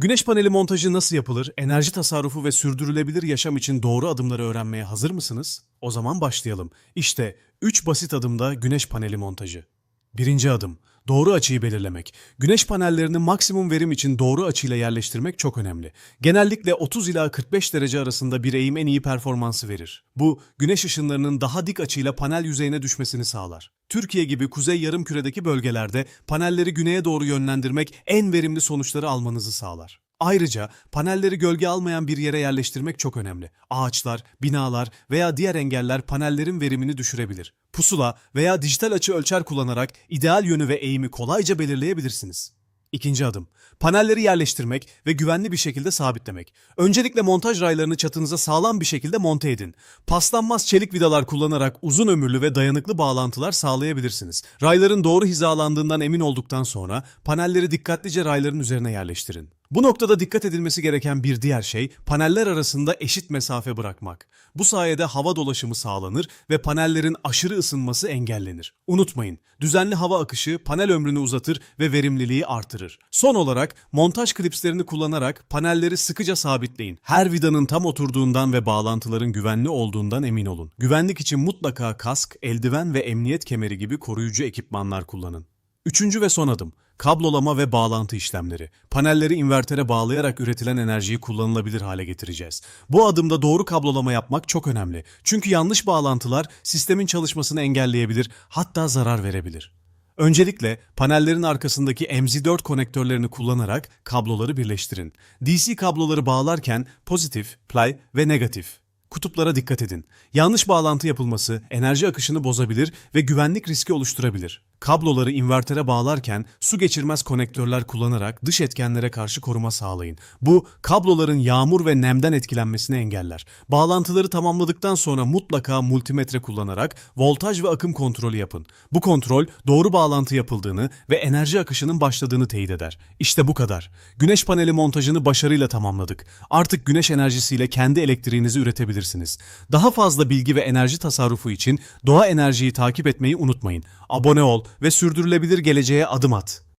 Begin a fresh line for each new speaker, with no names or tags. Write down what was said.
Güneş paneli montajı nasıl yapılır? Enerji tasarrufu ve sürdürülebilir yaşam için doğru adımları öğrenmeye hazır mısınız? O zaman başlayalım. İşte 3 basit adımda güneş paneli montajı. Birinci adım. Doğru açıyı belirlemek. Güneş panellerini maksimum verim için doğru açıyla yerleştirmek çok önemli. Genellikle 30 ila 45 derece arasında bir eğim en iyi performansı verir. Bu, güneş ışınlarının daha dik açıyla panel yüzeyine düşmesini sağlar. Türkiye gibi kuzey yarımküredeki bölgelerde panelleri güneye doğru yönlendirmek en verimli sonuçları almanızı sağlar. Ayrıca panelleri gölge almayan bir yere yerleştirmek çok önemli. Ağaçlar, binalar veya diğer engeller panellerin verimini düşürebilir. Pusula veya dijital açı ölçer kullanarak ideal yönü ve eğimi kolayca belirleyebilirsiniz. İkinci adım. Panelleri yerleştirmek ve güvenli bir şekilde sabitlemek. Öncelikle montaj raylarını çatınıza sağlam bir şekilde monte edin. Paslanmaz çelik vidalar kullanarak uzun ömürlü ve dayanıklı bağlantılar sağlayabilirsiniz. Rayların doğru hizalandığından emin olduktan sonra panelleri dikkatlice rayların üzerine yerleştirin. Bu noktada dikkat edilmesi gereken bir diğer şey paneller arasında eşit mesafe bırakmak. Bu sayede hava dolaşımı sağlanır ve panellerin aşırı ısınması engellenir. Unutmayın, düzenli hava akışı panel ömrünü uzatır ve verimliliği artırır. Son olarak montaj klipslerini kullanarak panelleri sıkıca sabitleyin. Her vidanın tam oturduğundan ve bağlantıların güvenli olduğundan emin olun. Güvenlik için mutlaka kask, eldiven ve emniyet kemeri gibi koruyucu ekipmanlar kullanın. Üçüncü ve son adım. Kablolama ve bağlantı işlemleri. Panelleri invertere bağlayarak üretilen enerjiyi kullanılabilir hale getireceğiz. Bu adımda doğru kablolama yapmak çok önemli. Çünkü yanlış bağlantılar sistemin çalışmasını engelleyebilir, hatta zarar verebilir. Öncelikle panellerin arkasındaki MZ4 konektörlerini kullanarak kabloları birleştirin. DC kabloları bağlarken pozitif, play ve negatif Kutuplara dikkat edin. Yanlış bağlantı yapılması enerji akışını bozabilir ve güvenlik riski oluşturabilir. Kabloları invertere bağlarken su geçirmez konektörler kullanarak dış etkenlere karşı koruma sağlayın. Bu kabloların yağmur ve nemden etkilenmesini engeller. Bağlantıları tamamladıktan sonra mutlaka multimetre kullanarak voltaj ve akım kontrolü yapın. Bu kontrol doğru bağlantı yapıldığını ve enerji akışının başladığını teyit eder. İşte bu kadar. Güneş paneli montajını başarıyla tamamladık. Artık güneş enerjisiyle kendi elektriğinizi üretebilirsiniz. Daha fazla bilgi ve enerji tasarrufu için Doğa Enerji'yi takip etmeyi unutmayın. Abone ol ve sürdürülebilir geleceğe adım at.